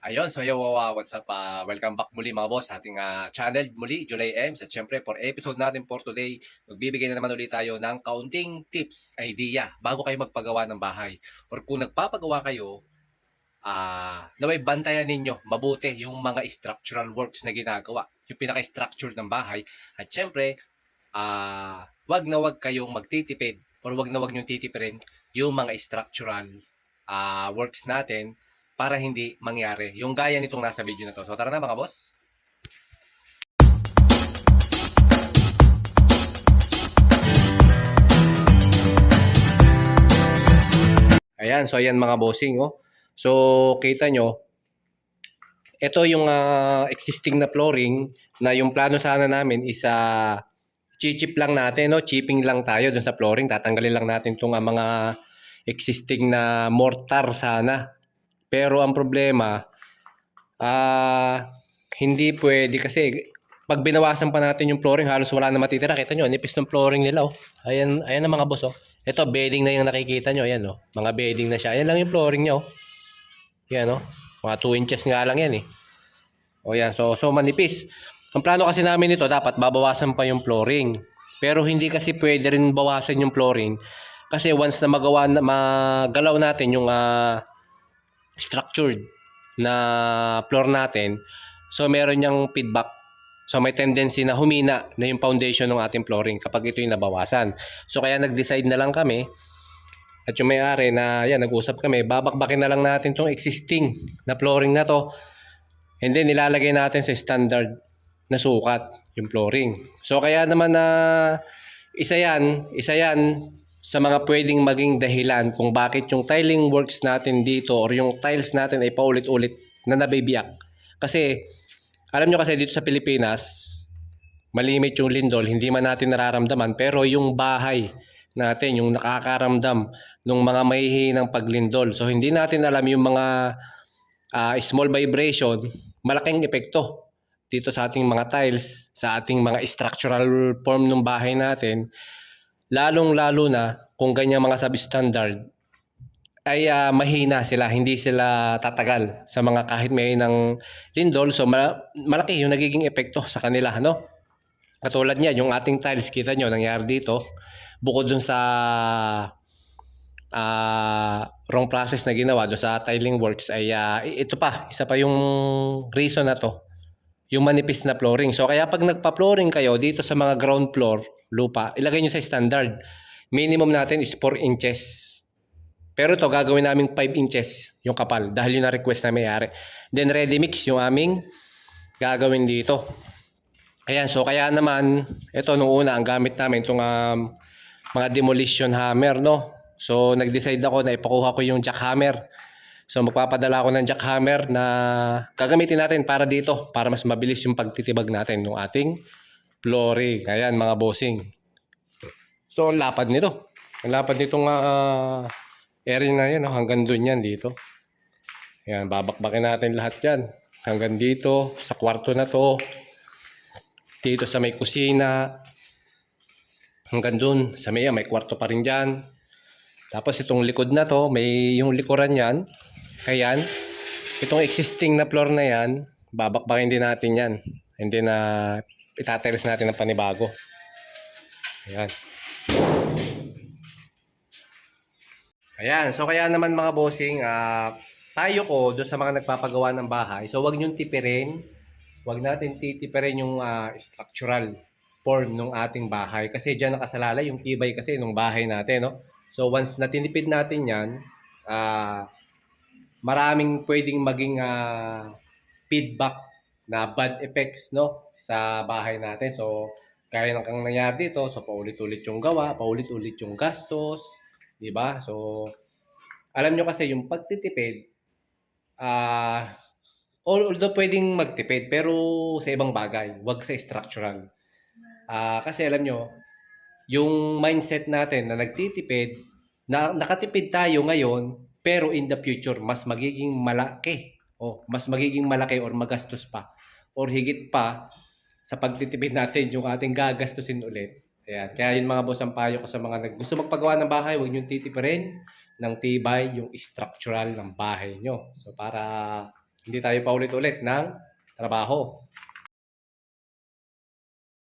Ayun, so yo, uh, what's up? Uh, welcome back muli mga boss sa ating ah, channel muli, July Ems. At syempre, for episode natin for today, magbibigay na naman ulit tayo ng kaunting tips, idea, bago kayo magpagawa ng bahay. Or kung nagpapagawa kayo, ah naway bantayan ninyo mabuti yung mga structural works na ginagawa, yung pinaka-structure ng bahay. At syempre, ah wag na wag kayong magtitipid or wag na wag nyo titipirin yung mga structural ah works natin para hindi mangyari yung gaya nitong nasa video na to. So tara na mga boss. Ayan, so ayan mga bossing, oh. So kita nyo, ito yung ah, existing na flooring na yung plano sana namin is uh, chichip lang natin, no? Chipping lang tayo dun sa flooring. Tatanggalin lang natin itong ah, mga existing na mortar sana. Pero ang problema, ah hindi pwede kasi pag binawasan pa natin yung flooring, halos wala na matitira. Kita nyo, nipis ng flooring nila. Oh. Ayan, ayan na mga boss. Oh. Ito, bedding na yung nakikita nyo. Ayan, oh. mga bedding na siya. Ayan lang yung flooring niya. Oh. Yan, oh. mga 2 inches nga lang yan. Eh. O yan, so, so manipis. Ang plano kasi namin ito, dapat babawasan pa yung flooring. Pero hindi kasi pwede rin bawasan yung flooring. Kasi once na magawa, magalaw natin yung ah, structured na floor natin, so meron niyang feedback. So may tendency na humina na yung foundation ng ating flooring kapag ito yung nabawasan. So kaya nag-decide na lang kami at yung may-ari na yan, nag-usap kami, babakbakin na lang natin tong existing na flooring na to and then nilalagay natin sa standard na sukat yung flooring. So kaya naman na isa yan, isa yan sa mga pwedeng maging dahilan kung bakit yung tiling works natin dito or yung tiles natin ay paulit-ulit na nabibiyak. Kasi alam nyo kasi dito sa Pilipinas, malimit yung lindol, hindi man natin nararamdaman, pero yung bahay natin, yung nakakaramdam ng mga mahihinang paglindol. So hindi natin alam yung mga ah, small vibration, malaking epekto dito sa ating mga tiles, sa ating mga structural form ng bahay natin, lalong-lalo na kung ganyan mga substandard, ay ah, mahina sila, hindi sila tatagal sa mga kahit may ng lindol. So ma- malaki yung nagiging epekto sa kanila, no? Katulad niya, yung ating tiles, kita nyo, nangyari dito, bukod dun sa ah, wrong process na ginawa doon sa tiling works ay i- ito pa, isa pa yung reason na to, yung manipis na flooring. So kaya pag nagpa-flooring kayo dito sa mga ground floor, lupa, ilagay nyo sa standard. Minimum natin is 4 inches. Pero ito gagawin namin 5 inches yung kapal dahil yun na request na may-ari. Then ready mix yung aming gagawin dito. Ayan, so kaya naman, ito nung una, ang gamit namin itong um, mga demolition hammer, no? So nag-decide ako na ipakuha ko yung jackhammer. So magpapadala ako ng jackhammer na gagamitin natin para dito, para mas mabilis yung pagtitibag natin ng ating flooring. Ayan mga bossing. So ang lapad nito. Ang lapad nitong ah, area na yan, oh, hanggang dun yan dito. Ayan, babakbakin natin lahat yan. Hanggang dito, sa kwarto na to. Dito sa may kusina. Hanggang dun, sa may, may kwarto pa rin dyan. Tapos itong likod na to, may yung likuran yan. Ayan. Itong existing na floor na yan, babakbakin din natin yan. And then, uh, itatiles natin ng panibago. Ayan. Ayan. So, kaya naman mga bossing, ah, tayo ko doon sa mga nagpapagawa ng bahay. So, wag niyong tipirin. Wag natin titipirin yung ah, structural form ng ating bahay. Kasi diyan nakasalalay yung tibay kasi ng bahay natin, no? So, once na tinipid natin yan, ah, maraming pwedeng maging ah, feedback na bad effects, no? Sa bahay natin. So, kaya ng kang nangyari dito, so paulit-ulit yung gawa, paulit-ulit yung gastos, di ba? So, alam nyo kasi yung pagtitipid, ah, although pwedeng magtipid, pero sa ibang bagay, wag sa structural. Ah, kasi alam nyo, yung mindset natin na nagtitipid, na nakatipid tayo ngayon, pero in the future, mas magiging malaki. O, mas magiging malaki or magastos pa. Or higit pa, sa pagtitipid natin yung ating gagastusin ulit. Ayan. Kaya yun mga boss ang payo ko sa mga nag gusto magpagawa ng bahay, huwag niyong titipirin ng tibay yung structural ng bahay nyo. So para Hindi tayo paulit-ulit ng trabaho.